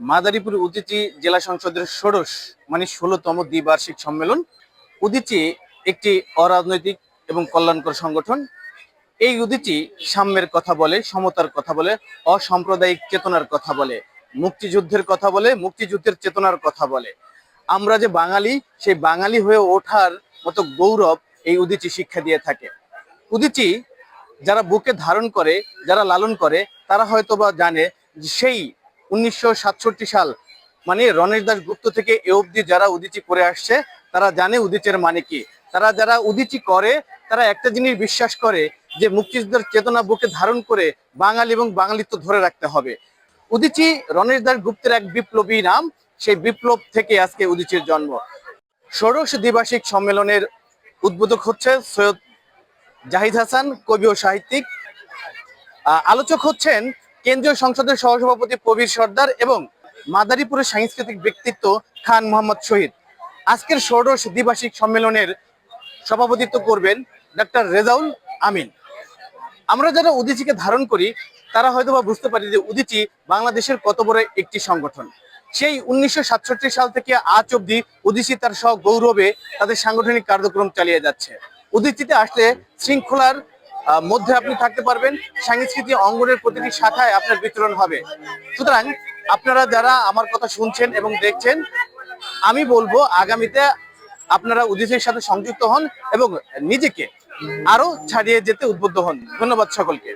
মাদারীপুর উদিচি জেলা সংসদের ষোড়শ মানে ষোলোতম দ্বিবার্ষিক সম্মেলন। উদিচি একটি অরাজনৈতিক এবং কল্যাণকর সংগঠন। এই উদিচি সাম্যের কথা বলে, সমতার কথা বলে, অসাম্প্রদায়িক চেতনার কথা বলে, মুক্তিযুদ্ধের কথা বলে, মুক্তিযুদ্ধের চেতনার কথা বলে। আমরা যে বাঙালি, সেই বাঙালি হয়ে ওঠার মতো গৌরব এই উদিচি শিক্ষা দিয়ে থাকে। উদিচি যারা বুকে ধারণ করে, যারা লালন করে, তারা হয়তো বা জানে সেই উনিশশো সাতষট্টি সাল মানে রণেশ দাস গুপ্ত থেকে এ অবধি যারা উদিচি করে আসছে, তারা জানে উদিচের মানে কি। তারা যারা উদিচি করে, তারা একটা জিনিস বিশ্বাস করে যে মুক্তিযুদ্ধের চেতনা বুকে ধারণ করে বাঙালি এবং বাঙালিত্ব ধরে রাখতে হবে। উদিচি রণেশ দাস গুপ্তের এক বিপ্লবী নাম, সেই বিপ্লব থেকে আজকে উদিচির জন্ম। ষোড়শ দ্বিবার্ষিক সম্মেলনের উদ্বোধক হচ্ছে সৈয়দ জাহিদ হাসান, কবি ও সাহিত্যিক। আলোচক হচ্ছেন কেন্দ্রীয় সংসদের সহসভাপতি প্রবীর সর্দার এবং মাদারীপুরের সাংস্কৃতিক ব্যক্তিত্ব খান মোহাম্মদ শহীদ। আজকের ষোড়শ দ্বিবার্ষিক সম্মেলনের সভাপতিত্ব করবেন ডক্টর রেজাউল আমিন। আমরা যারা উদিচিকে ধারণ করি, তারা হয়তো বা বুঝতে পারি যে উদিচি বাংলাদেশের কত বড় একটি সংগঠন। সেই উনিশশো সাতষট্টি সাল থেকে আজ অব্দি উদিচি তার সহ গৌরবে তাদের সাংগঠনিক কার্যক্রম চালিয়ে যাচ্ছে। উদিচিতে আসলে শৃঙ্খলার মধ্যে আপনি থাকতে পারবেন। সাংস্কৃতিক অঙ্গনের প্রতিটি শাখায় আপনার বিতরণ হবে। সুতরাং আপনারা যারা আমার কথা শুনছেন এবং দেখছেন, আমি বলব আগামীতে আপনারা উদিচের সাথে সংযুক্ত হন এবং নিজেকে আরও ছাড়িয়ে যেতে উদ্বুদ্ধ হন। ধন্যবাদ সকলকে।